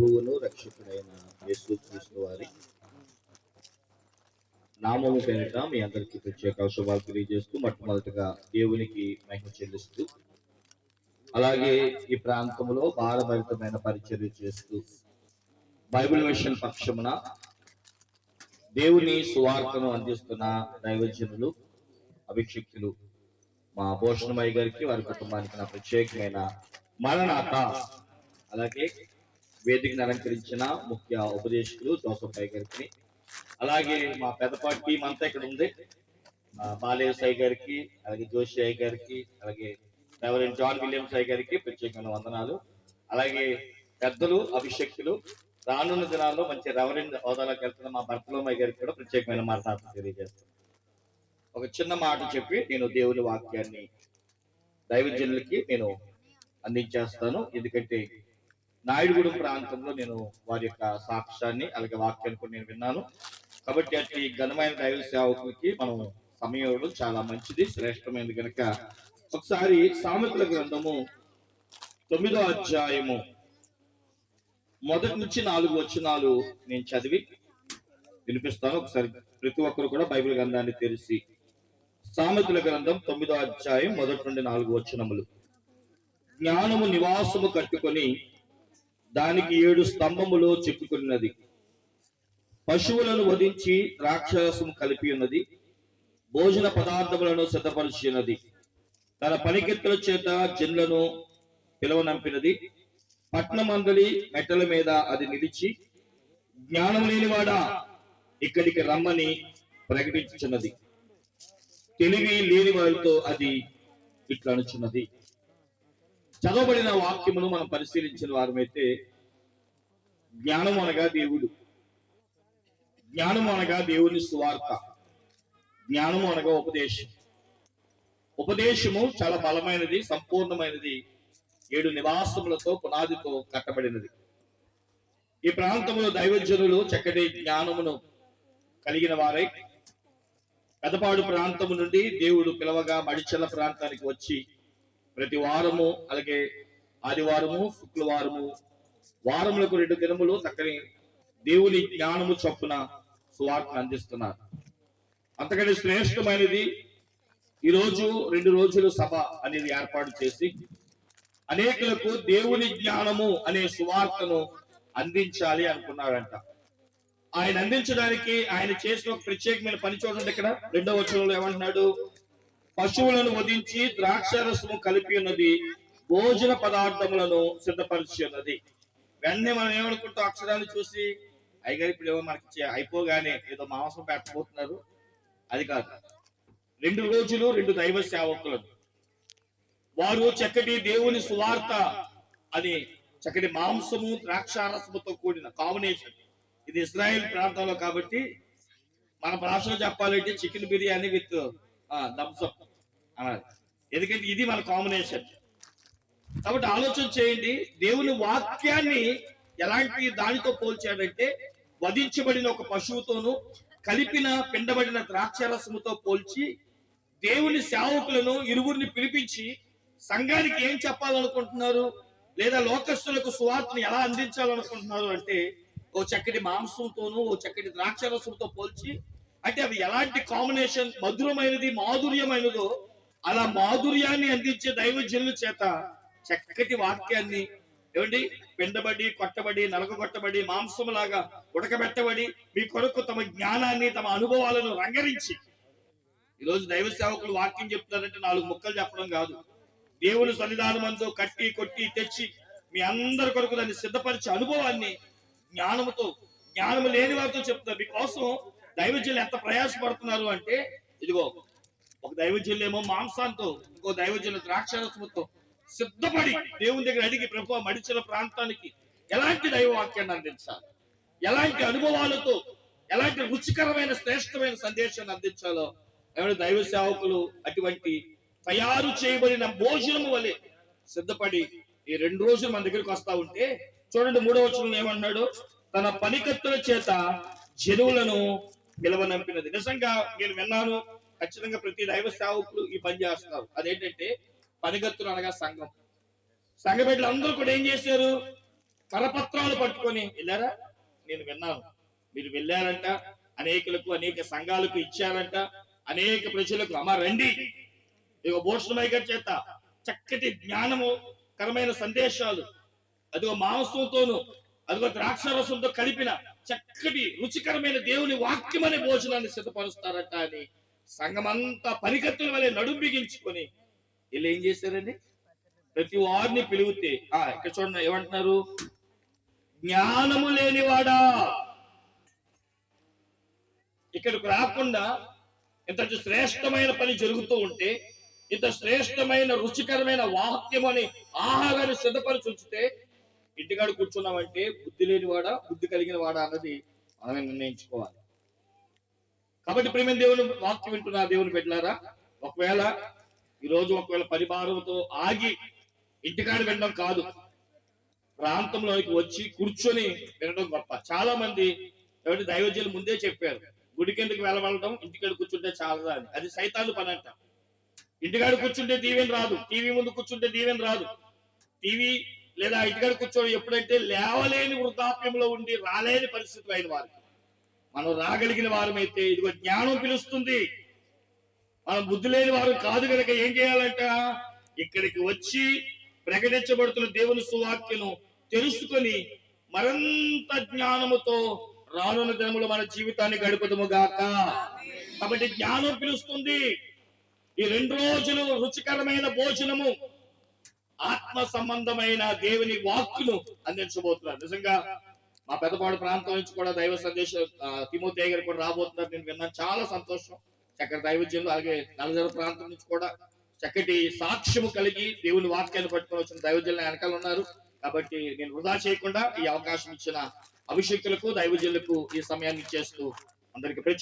ప్రభువును రక్షకుడైన యేసు క్రీస్తు వారి నామము పేరిట మీ అందరికీ ప్రత్యేక శుభాలు తెలియజేస్తూ మొట్టమొదటిగా దేవునికి మహిమ చెల్లిస్తూ అలాగే ఈ ప్రాంతంలో భారభరితమైన పరిచర్య చేస్తూ బైబిల్ మిషన్ పక్షమున దేవుని సువార్తను అందిస్తున్న దైవజనులు అభిషిక్తులు మా భూషణమయ్య గారికి వారి కుటుంబానికి నా ప్రత్యేకమైన మరణాత అలాగే వేదికను అలంకరించిన ముఖ్య ఉపదేశకులు జోసఫ్ పై గారికి. అలాగే మా పెద్దపాటి టీం అంతా ఇక్కడ ఉంది. ఆ, సాయి గారికి అలాగే జోషి అయ్య గారికి అలాగే రెవరెంట్ జాన్ విలియమ్స్ అయ్య గారికి ప్రత్యేకమైన వందనాలు. అలాగే పెద్దలు అభిషక్తులు రానున్న దినాల్లో మంచి రెవరెంట్ హోదాలోకి వెళ్తున్న మా భర్తలోమయ్య గారికి కూడా ప్రత్యేకమైన మాట్లాడుతూ తెలియజేస్తాను ఒక చిన్న మాట చెప్పి నేను దేవుని వాక్యాన్ని దైవజనులకి నేను అందించేస్తాను. ఎందుకంటే నాయుడుగూడెం ప్రాంతంలో నేను వారి యొక్క సాక్ష్యాన్ని అలాగే వాక్యాన్ని కూడా నేను విన్నాను. కాబట్టి అట్టి ఘనమైన దైవ సేవకులకి మనం సమయం ఇవ్వడం చాలా మంచిది శ్రేష్టమైనది కనుక ఒకసారి సామెతల గ్రంథము తొమ్మిదో అధ్యాయము మొదటి నుంచి నాలుగు వచనాలు నేను చదివి వినిపిస్తాను. ఒకసారి ప్రతి ఒక్కరు కూడా బైబిల్ గ్రంథాన్ని తెరిచి సామెతల గ్రంథం తొమ్మిదో అధ్యాయం మొదటి నుండి నాలుగు వచనములు. జ్ఞానము నివాసము కట్టుకొని దానికి ఏడు స్తంభములు చెప్పుకున్నది పశువులను వధించి రాక్షసము కలిపి ఉన్నది. భోజన పదార్థములను సిద్ధపరిచినది. ఉన్నది తన పనికెత్తుల చేత జన్లను పిలవనంపినది. పట్నమందలి మెట్టల మీద అది నిలిచి జ్ఞానం లేనివాడా? ఇక్కడికి రమ్మని ప్రకటించుచున్నది. తెలివి లేని వారితో అది ఇట్లా అనుచున్నది చదవబడిన వాక్యమును మనం పరిశీలించిన వారమైతే జ్ఞానం అనగా దేవుడు. జ్ఞానం అనగా దేవుని సువార్త. జ్ఞానము అనగా ఉపదేశం. ఉపదేశము చాలా బలమైనది సంపూర్ణమైనది. ఏడు నివాసములతో పునాదితో కట్టబడినది. ఈ ప్రాంతంలో దైవజనులు చక్కటి జ్ఞానమును కలిగిన వారై పెదపాడు ప్రాంతము నుండి దేవుడు పిలవగా మడిచల ప్రాంతానికి వచ్చి ప్రతి వారము అలాగే ఆదివారము శుక్రవారము వారములకు రెండు దినములు చక్కని దేవుని జ్ఞానము చొప్పున సువార్తను అందిస్తున్నారు. అంతకంటే శ్రేష్టమైనది ఈ రోజు రెండు రోజులు సభ అనేది ఏర్పాటు చేసి అనేకులకు దేవుని జ్ఞానము అనే సువార్తను అందించాలి అనుకున్నారంట. ఆయన అందించడానికి ఆయన చేసిన ఒక ప్రత్యేకమైన పని చూడండి ఇక్కడ. రెండవ వచనంలో ఏమంటున్నాడు? పశువులను వధించి ద్రాక్షరసము కలిపి ఉన్నది భోజన పదార్థములను సిద్ధపరిచి ఉన్నది. వెంటనే మనం ఏమనుకుంటాం? అక్షరాన్ని చూసి అయ్యగారు ఇప్పుడు ఏమో మనకి అయిపోగానే ఏదో మాంసం పెట్టబోతున్నారు. అది కాదు. రెండు రోజులు రెండు దైవ సేవకులను. వారు చక్కటి దేవుని సువార్త అని చక్కటి మాంసము ద్రాక్షారసముతో కూడిన కాంబినేషన్ ఇది ఇస్రాయెల్ ప్రాంతంలో కాబట్టి మన భాషలో చెప్పాలంటే చికెన్ బిర్యానీ విత్ థమ్స్అప్ అన్నది ఎందుకంటే ఇది మన కాంబినేషన్ కాబట్టి ఆలోచన చేయండి దేవుని వాక్యాన్ని ఎలాంటి దానితో పోల్చాడంటే వధించబడిన ఒక పశువుతోను కలిపిన పిండబడిన ద్రాక్షరసముతో పోల్చి దేవుని సేవకులను ఇరువురిని పిలిపించి సంఘానికి ఏం చెప్పాలనుకుంటున్నారు? లేదా లోకస్తులకు సువార్తను ఎలా అందించాలనుకుంటున్నారు అంటే ఓ చక్కటి మాంసంతోనూ ఓ చక్కటి ద్రాక్షరసంతో పోల్చి అంటే అవి ఎలాంటి కాంబినేషన్ మధురమైనది మాధుర్యమైనదో అలా మాధుర్యాన్ని అందించే దైవజనుల చేత చక్కటి వాక్యాన్ని ఏమండి? పిండబడి కొట్టబడి నలగొట్టబడి మాంసములాగా ఉడకబెట్టబడి మీ కొరకు తమ జ్ఞానాన్ని తమ అనుభవాలను రంగరించి ఈరోజు దైవ సేవకులు వాక్యం చెప్తున్నారంటే నాలుగు ముక్కలు చెప్పడం కాదు. దేవుని సన్నిధానమంతో కట్టి కొట్టి తెచ్చి మీ అందరి కొరకు దాన్ని సిద్ధపరిచే అనుభవాన్ని జ్ఞానముతో జ్ఞానము లేని వారితో చెప్తారు మీకోసం దైవజనులు ఎంత ప్రయాసపడుతున్నారు అంటే ఇదిగో ఒక దైవజనులు ఏమో మాంసాంతో ఇంకో దైవజనులు ద్రాక్షారసముతో సిద్ధపడి దేవుని దగ్గర అడిగి ప్రభు మడిచిన ప్రాంతానికి ఎలాంటి దైవవాక్యాన్ని అందించాలి? ఎలాంటి అనుభవాలతో ఎలాంటి రుచికరమైన శ్రేష్టమైన సందేశాన్ని అందించాలో? ఎవరి దైవ సేవకులు అటువంటి తయారు చేయబడిన భోజనము వలె సిద్ధపడి ఈ రెండు రోజులు మన దగ్గరికి వస్తా ఉంటే చూడండి మూడో వచనం ఏమన్నాడు? తన పనికత్తుల చేత జనువులను పిలవనంపినది. నిజంగా నేను విన్నాను ఖచ్చితంగా ప్రతి దైవ సేవకులు ఈ పని చేస్తున్నారు. అదేంటంటే పనిగత్తులు అనగా సంఘం. సంఘ బిడ్డలు అందరూ కూడా ఏం చేశారు? కరపత్రాలు పట్టుకొని వెళ్ళారా? నేను విన్నాను. మీరు వెళ్ళారంట అనేకులకు అనేక సంఘాలకు ఇచ్చారంట అనేక ప్రజలకు అమ్మ రండి. ఇక భూషణమయ్య గారి చేత చక్కటి జ్ఞానము కరమైన సందేశాలు అదిగో మాంసంతోనూ అదిగో ద్రాక్ష రసంతో కలిపిన చక్కటి రుచికరమైన దేవుని వాక్యమనే భోజనాన్ని సిద్ధపరుస్తారట అని సంఘమంతా పనికత్తుల వలె నడుము బిగించుకొని వీళ్ళు ఏం చేశారండి? ప్రతి వారిని పిలిగితే ఆ ఇక్కడ చూడండి ఏమంటున్నారు? జ్ఞానము లేనివాడా? ఇక్కడికి రాకుండా ఇంత శ్రేష్టమైన పని జరుగుతూ ఉంటే ఇంత శ్రేష్టమైన రుచికరమైన వాక్యం అని ఆహారాన్ని సిద్ధపరిచి ఉంచితే ఇంటికాడ కూర్చున్నామంటే బుద్ధి లేనివాడా బుద్ధి కలిగిన వాడా అన్నది మనమే నిర్ణయించుకోవాలి. కాబట్టి ప్రేమ దేవుని వాక్యం వింటున్నా దేవుని పెట్టారా ఒకవేళ ఈ రోజు ఒకవేళ పరిభారంతో ఆగి ఇంటికాడ వినడం కాదు ప్రాంతంలోకి వచ్చి కూర్చొని వినడం గొప్ప. చాలా మంది ఎవరి దైవజ్యులు ముందే చెప్పారు గుడికెందుకు వెళ్ళవలడం? ఇంటికాడ కూర్చుంటే చాలా అని. అది సైతాను పని అంట. ఇంటికాడ కూర్చుంటే దీవెన్ రాదు. టీవీ ముందు కూర్చుంటే దీవెన్ రాదు. టీవీ లేదా ఇంటికాడ కూర్చొని ఎప్పుడైతే లేవలేని వృద్ధాప్యంలో ఉండి రాలేని పరిస్థితులు అయిన వారికి. మనం రాగలిగిన వారమైతే ఇదిగో జ్ఞానం పిలుస్తుంది. మనం బుద్ధి లేని వారు కాదు కనుక ఏం చేయాలంట? ఇక్కడికి వచ్చి ప్రకటించబడుతున్న దేవుని సువాక్యను తెలుసుకొని మరంత జ్ఞానముతో రానున్న దినములు మన జీవితాన్ని గడుపుదము గాక. కాబట్టి జ్ఞానం పిలుస్తుంది. ఈ రెండు రోజులు రుచికరమైన భోజనము ఆత్మ సంబంధమైన దేవుని వాక్కును అందించబోతున్నారు. నిజంగా మా పెద్దపాడు ప్రాంతం నుంచి కూడా దైవ సందేశం తిమోతే గారు కూడా రాబోతున్నారు. నేను విన్నాను. చాలా సంతోషం. చక్కటి దైవజ్యులు అలాగే నలజర ప్రాంతం నుంచి కూడా చక్కటి సాక్ష్యము కలిగి దేవుని వాక్యాన్ని పట్టుకొని వచ్చిన దైవజ్యులు వెనకాల ఉన్నారు. కాబట్టి నేను వృధా చేయకుండా ఈ అవకాశం ఇచ్చిన అభిషేకులకు దైవజ్యులకు ఈ సమయాన్ని ఇచ్చేస్తూ అందరికి ప్రత్యేక